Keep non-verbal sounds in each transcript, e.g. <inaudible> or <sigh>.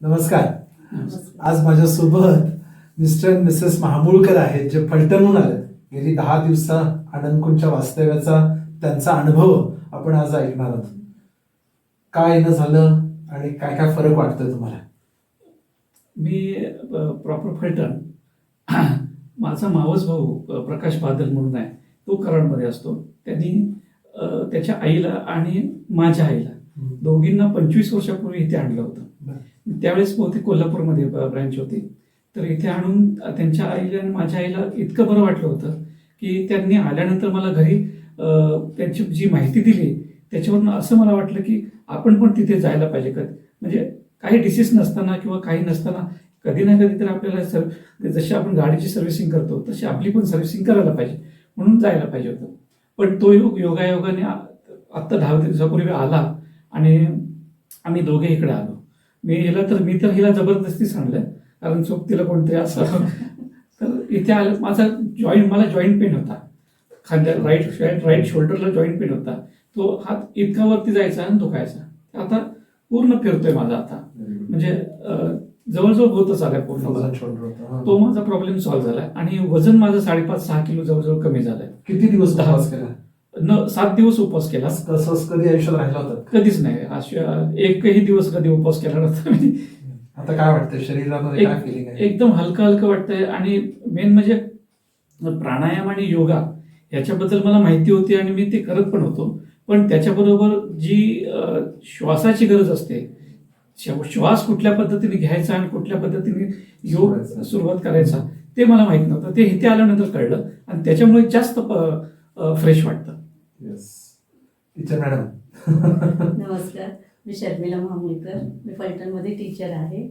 नमस्कार. आज माझ्यासोबत मिस्टर अँड मिसेस महामुळकर आहेत जे फलटणहून आले. गेली दहा दिवसा आनंदकुंच्या वास्तव्याचा त्यांचा अनुभव आपण आज ऐकणार आहोत. काय येणं झालं आणि काय काय फरक वाटतं तुम्हाला? मी प्रॉपर फलटण. <clears throat> माझा मावस भाऊ प्रकाश बादल म्हणून आहे. तो कराडमध्ये असतो. त्यांनी त्याच्या आईला आणि माझ्या आईला. दोघींना पंचवीस वर्षापूर्वी इथे आणलं होतं. त्यावेळेस बहुतेक कोल्हापूरमध्ये ब्रँच होती. तर इथे आणून त्यांच्या आईला आणि माझ्या आईला इतकं बरं वाटलं होतं की त्यांनी आल्यानंतर मला घरी त्यांची जी माहिती दिली त्याच्यावरून असं मला वाटलं की आपण पण तिथे जायला पाहिजे. कधी म्हणजे काही डिसीज नसताना किंवा काही नसताना कधी ना कधी तर आपल्याला सर जशी आपण गाडीची सर्व्हिसिंग करतो तशी आपली पण सर्व्हिसिंग करायला पाहिजे. म्हणून जायला पाहिजे होतं. पण तो योग योगायोगाने आत्ता दहा दिवसापूर्वी आला आणि आम्ही दोघे इकडे आलो. मी हिला तर मी तर हिला जबरदस्तीच आणलं कारण चूक तिला कोणतरी असं. <laughs> तर इथे आलं माझा जॉईंट मला जॉईंट पेन होता. खांद्या राईट राईट शोल्डरला जॉईंट पेन होता. तो हात इतका वरती जायचा आणि दुखायचा. आता पूर्ण फिरतोय माझा आता. म्हणजे जवळजवळ होतच आलाय पूर्ण. हा. तो माझा प्रॉब्लेम सॉल्व्ह झालाय आणि वजन माझं साडेपाच सहा किलो जवळजवळ कमी झालंय. किती दिवस दहा. उपवास केला? न सात दिवस उपवास केला. कसं कधी आयुष्यात राहिला होता? कधीच नाही. अशा एकही दिवस कधी उपवास केला नव्हता मी. आता काय वाटतंय? शरीरामध्ये काय एक- फिलिंग आहे? एकदम हलकं हलकं वाटतंय. आणि मेन म्हणजे प्राणायाम आणि योगा याच्याबद्दल मला माहिती होती आणि मी ते करत पण होतो. पण त्याच्याबरोबर जी श्वासाची गरज असते श्वास कुठल्या पद्धतीने घ्यायचा आणि कुठल्या पद्धतीने योग. सुरुवात करायचा ते मला माहीत नव्हतं. ते इथे आल्यानंतर कळलं आणि त्याच्यामुळे जास्त फ्रेश वाटतं. येस टीचर मॅडम नमस्कार. मी शर्मिला महामुळकर मी फलटणमध्ये टीचर आहे.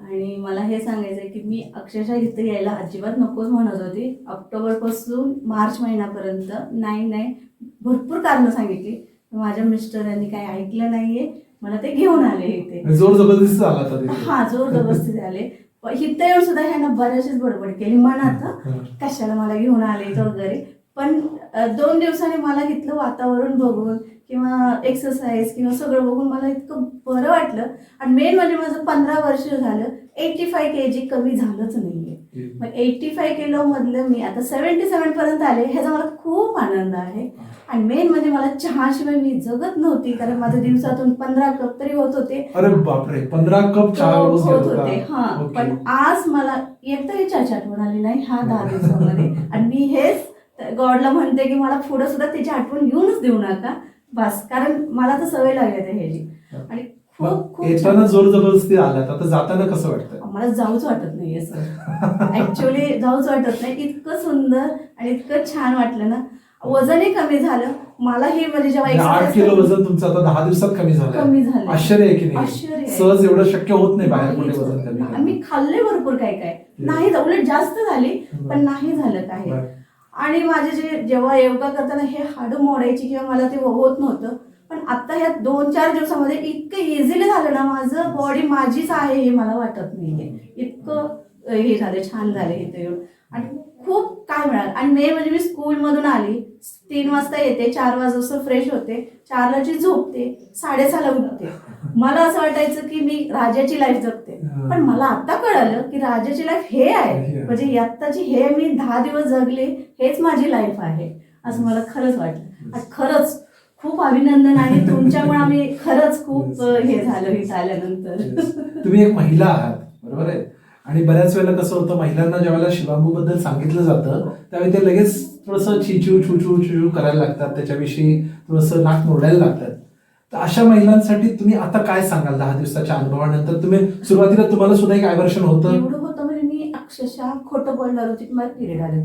आणि मला हे सांगायचं आहे की मी अक्षरशः इथे यायला अजिबात नकोच म्हणत होती. ऑक्टोबरपासून मार्च महिन्यापर्यंत नाही नाही भरपूर कारणं सांगितली. माझ्या मिस्टरांनी काही ऐकलं नाहीये. मला ते घेऊन आले इथे. जोर जबरदस्ती झाला. हा जोर जबरदस्ती झाले. प- इथं येऊन सुद्धा ह्यांना बऱ्याचशीच बडबड केली. मनात. कशाला मला घेऊन आले इथं वगैरे? पण दोन दिवसांनी मला इथलं वातावरण बघून किंवा एक्सरसाइज किंवा सगळं बघून मला इतकं बरं वाटलं. आणि मेन म्हणजे माझं पंधरा वर्ष झालं एटी फाय के जी कमी झालंच नाहीये. मग एटी फाय किलो मधलं मी आता सेव्हन्टी सेव्हन पर्यंत आले ह्याचा मला खूप आनंद आहे. आणि मेन म्हणजे मला चहाशिवाय मी जगत नव्हती कारण माझं दिवसातून पंधरा कप तरी होत होते. अरे बापरे पंधरा कप चहा रोज होत होते. हा. पण आज मला एकतरी चहाची आठवण आली नाही हा दहा दिवसामध्ये. आणि मी हेच गॉडला म्हणते की मला पुढे सुद्धा त्याची आठवण येऊनच देऊ नका. बस कारण मला तर सवय लागली आहे ह्याची. आणि खूप खूप येताना. जोर जबरदस्ती आलात आता जाताना कसं वाटतं मला जाऊच वाटत नाहीये सर. ऍक्च्युली जाऊच वाटत नाही. इतकं सुंदर आणि इतकं छान वाटलं ना. वजनही कमी झालं. मलाही म्हणजे जेव्हा आठ किलो वजन तुमचं आता दहा दिवसात कमी झालं कमी झालं आश्चर्य आहे की नाही. सहज एवढं शक्य होत नाही बाहेर कुठे वजन. कमी मी खाल्ले भरपूर काय काय. नाही उलट जास्त झाली पण नाही झालं काही. बरं. आणि माझे जे जेव्हा योगा करताना हे हाडं मोडायची किंवा मला ते होत नव्हतं पण आता ह्या दोन चार दिवसामध्ये इतकं इझिली झालं ना माझं बॉडी माझीच आहे हे मला वाटत नाहीये. इतकं हे झालं छान झालं इथे येऊन. आणि खूप काय मिळालं. आणि मे म्हणजे मी स्कूलमधून आली. तीन वाजता येते चार वाजता फ्रेश होते. चारला जी झोपते साडेसहाला उठते. मला असं वाटायचं की मी राजाची लाईफ जगते. पण मला आता कळालं की राजाची लाईफ हे आहे. म्हणजे आत्ताची हे मी दहा दिवस जगले हेच माझी लाईफ आहे. असं मला खरंच वाटलं. खरंच अभिनंदन आहे <laughs> तुमच्यामुळे आम्ही खरंच खूप हे झालं इथं आल्यानंतर Yes. तुम्ही एक महिला आहात बरोबर आहे? आणि बऱ्याच वेळेला कसं होतं महिलांना ज्यावेळेला शिवांबू बद्दल सांगितलं जातं त्यावेळी ते लगेच थोडंसं चिचू छुचू छुचू करायला लागतात त्याच्याविषयी थोडंसं नाक मोडायला लागतात. तर अशा महिलांसाठी तुम्ही आता काय सांगाल दहा दिवसाच्या अनुभवानंतर? तुम्ही सुरुवातीला तुम्हाला सुद्धा एक आयवर्षण होतं? एवढं होतं म्हणजे मी अक्षरशः खोटं बोलणार होती मला पिरियड आले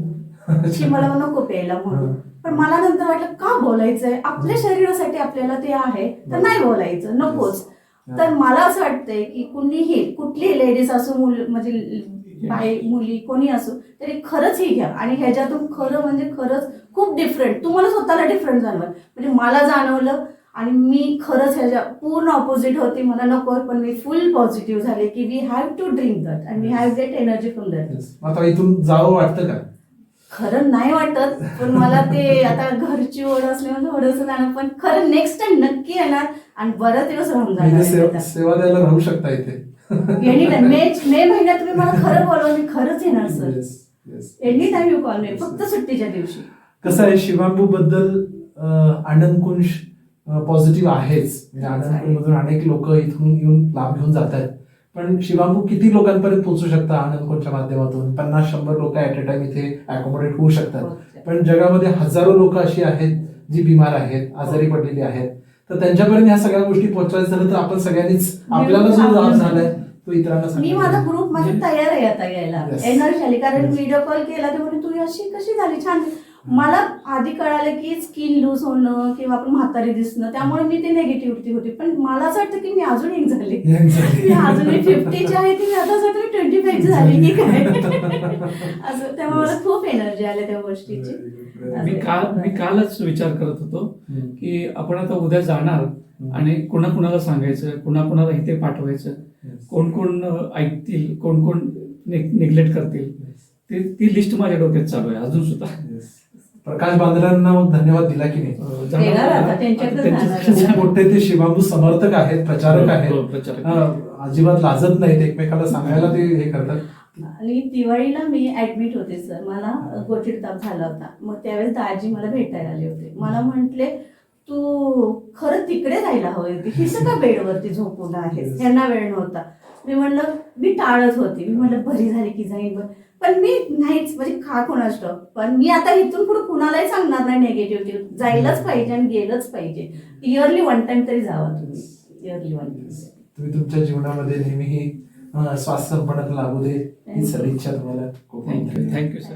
की मला नको प्यायला म्हणून. पण मला नंतर वाटलं का बोलायचंय? आपल्या शरीरासाठी आपल्याला ते आहे तर नाही बोलायचं नकोच. तर मला असं वाटतंय की कुणीही कुठलीही लेडीज असो मुल म्हणजे बाई मुली कोणी असो तरी खरंच ही घ्या. आणि ह्याच्यातून खरं म्हणजे खरंच खूप डिफरंट तुम्हाला स्वतःला डिफरंट जाणवल म्हणजे मला जाणवलं आणि मी खरंच ह्याच्या पूर्ण ऑपोजिट होती. मला नको पण मी फुल पॉझिटिव्ह झाले की we have to drink that and we have get energy from that आता इथून जावं वाटतं का? खरं नाही वाटत पण मला ते आता घरची ओढ असल्यामुळे थोडंसं जाणं पण खरं नेक्स्ट टाइम नक्की येणार आणि बरेच दिवस राहून जाणार सेवा द्यायला राहू शकता इथे. एनी टाइम मे मे महिन्यात तुम्ही मला खरं बोलवा मी खरंच येणार sir. Any time you call me फक्त सुट्टीच्या दिवशी. कसं आहे शिवांबू बद्दल आनंदकुंज पॉझिटिव्ह आहेच. म्हणजे आनंदकुंज मधून अनेक लोक इथून येऊन लाभ घेऊन जात आहेत पण शिवांबू किती लोकांपर्यंत पोहोचू शकता आनंदकुंजच्या माध्यमातून? पन्नास शंभर लोक ऍट अ टाइम इथे अकोमोडेट होऊ शकतात. पण जगामध्ये हजारो लोक अशी आहेत जी बिमार आहेत आजारी पडलेली आहेत. तर त्यांच्यापर्यंत ह्या सगळ्या गोष्टी पोहोचवायचं झालं तर आपण सगळ्यांनीच आपल्याला जो लाभ झालाय तो इतरांना मी माझा. ग्रुप माझा तयार आहे आता यायला. एनर्जी आली कारण. व्हिडिओ कॉल केला ते म्हणे तू अशी कशी झाली? छान मला आधी कळालं की स्किन लूज होणं किंवा आपण म्हातारी दिसणं त्यामुळे मी ते नेगेटिव्हिटी होती. पण मला असं वाटतं की मी अजून एक <laughs> झाले. मी अजूनही फिफ्टीची आहे ती मी आता वाटतं ट्वेंटी फाईव्ह झाली. की काय <laughs> असं त्यामुळे मला खूप एनर्जी आल्या त्या गोष्टीची. मी काल मी कालच विचार करत होतो. की आपण आता उद्या जाणार आणि कुणाकुणाला सांगायचं कुणाकुणाला इथे पाठवायचं. कोण कोण ऐकतील कोण कोण निग्लेक्ट करतील. ते ती लिस्ट माझ्या डोक्यात चालू आहे अजून सुद्धा. प्रकाश बांद्रांना मग धन्यवाद दिला की नाही. खूप मोठे ते शिवांबू समर्थक आहेत प्रचारक हो, आहेत. प्रचारक. अं, अजिबात लाजत नाहीत एकमेकाला सांगायला ते हे करतात. आणि दिवाळीला मी ऍडमिट होते सर मला गोटीत ताप झाला होता. मग त्यावेळेस दाजी मला भेटायला आले होते. मला म्हंटले तू खरं तिकडे जायला हवी होती. हिचं का बेडवरती झोपून आहेस Yes. यांना वेळ नव्हता. मी म्हणलं मी टाळत होती. मी म्हणलं बरी झाली की जाईन. बरं पण मी नाहीच म्हणजे खा कोणाच पण मी आता इथून पुढे कुणालाही सांगणार नाही नेगेटिव्ह जायलाच पाहिजे आणि गेलंच पाहिजे. इयरली वन टाइम तरी जावा तुम्ही. इयरली वन टाइम तुम्ही तुमच्या जीवनामध्ये नेहमी स्वास्थ्य लागू दे. ही सदिच्छा तुम्हाला. Thank you sir